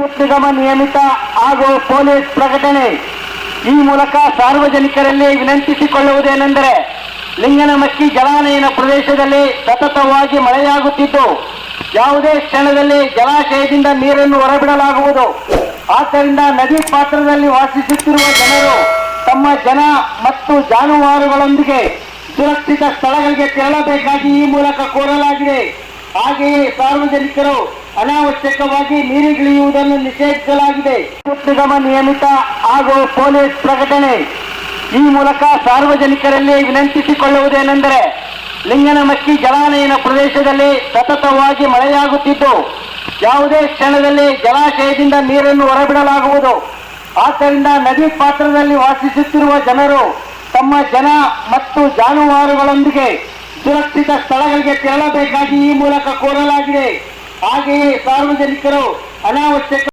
ನಿಗಮ ನಿಯಮಿತ ಹಾಗೂ ಪೊಲೀಸ್ ಪ್ರಕಟಣೆ. ಈ ಮೂಲಕ ಸಾರ್ವಜನಿಕರಲ್ಲಿ ವಿನಂತಿಸಿಕೊಳ್ಳುವುದೇನೆಂದರೆ, ಲಿಂಗನಮಕ್ಕಿ ಜಲಾನಯನ ಪ್ರದೇಶದಲ್ಲಿ ಸತತವಾಗಿ ಮಳೆಯಾಗುತ್ತಿದ್ದು, ಯಾವುದೇ ಕ್ಷಣದಲ್ಲಿ ಜಲಾಶಯದಿಂದ ನೀರನ್ನು ಹೊರಬಿಡಲಾಗುವುದು. ಆದ್ದರಿಂದ ನದಿ ಪಾತ್ರದಲ್ಲಿ ವಾಸಿಸುತ್ತಿರುವ ಜನರು ತಮ್ಮ ಜನ ಮತ್ತು ಜಾನುವಾರುಗಳೊಂದಿಗೆ ಸುರಕ್ಷಿತ ಸ್ಥಳಗಳಿಗೆ ತೆರಳಬೇಕಾಗಿ ಈ ಮೂಲಕ ಕೋರಲಾಗಿದೆ. ಹಾಗೆಯೇ ಸಾರ್ವಜನಿಕರು ಅನಾವಶ್ಯಕವಾಗಿ ನೀರಿಗಿಳಿಯುವುದನ್ನು ನಿಷೇಧಿಸಲಾಗಿದೆ. ನಿಗಮ ನಿಯಮಿತ ಹಾಗೂ ಪೊಲೀಸ್ ಪ್ರಕಟಣೆ. ಈ ಮೂಲಕ ಸಾರ್ವಜನಿಕರಲ್ಲಿ ವಿನಂತಿಸಿಕೊಳ್ಳುವುದೇನೆಂದರೆ, ಲಿಂಗನಮಕ್ಕಿ ಜಲಾನಯನ ಪ್ರದೇಶದಲ್ಲಿ ಸತತವಾಗಿ ಮಳೆಯಾಗುತ್ತಿದ್ದು, ಯಾವುದೇ ಕ್ಷಣದಲ್ಲಿ ಜಲಾಶಯದಿಂದ ನೀರನ್ನು ಹೊರಬಿಡಲಾಗುವುದು. ಆದ್ದರಿಂದ ನದಿ ಪಾತ್ರದಲ್ಲಿ ವಾಸಿಸುತ್ತಿರುವ ಜನರು ತಮ್ಮ ಜನ ಮತ್ತು ಜಾನುವಾರುಗಳೊಂದಿಗೆ ಸುರಕ್ಷಿತ ಸ್ಥಳಗಳಿಗೆ ತೆರಳಬೇಕಾಗಿ ಈ ಮೂಲಕ ಕೋರಲಾಗಿದೆ. ಹಾಗೆಯೇ ಸಾರ್ವಜನಿಕರು ಅನಾವಶ್ಯಕ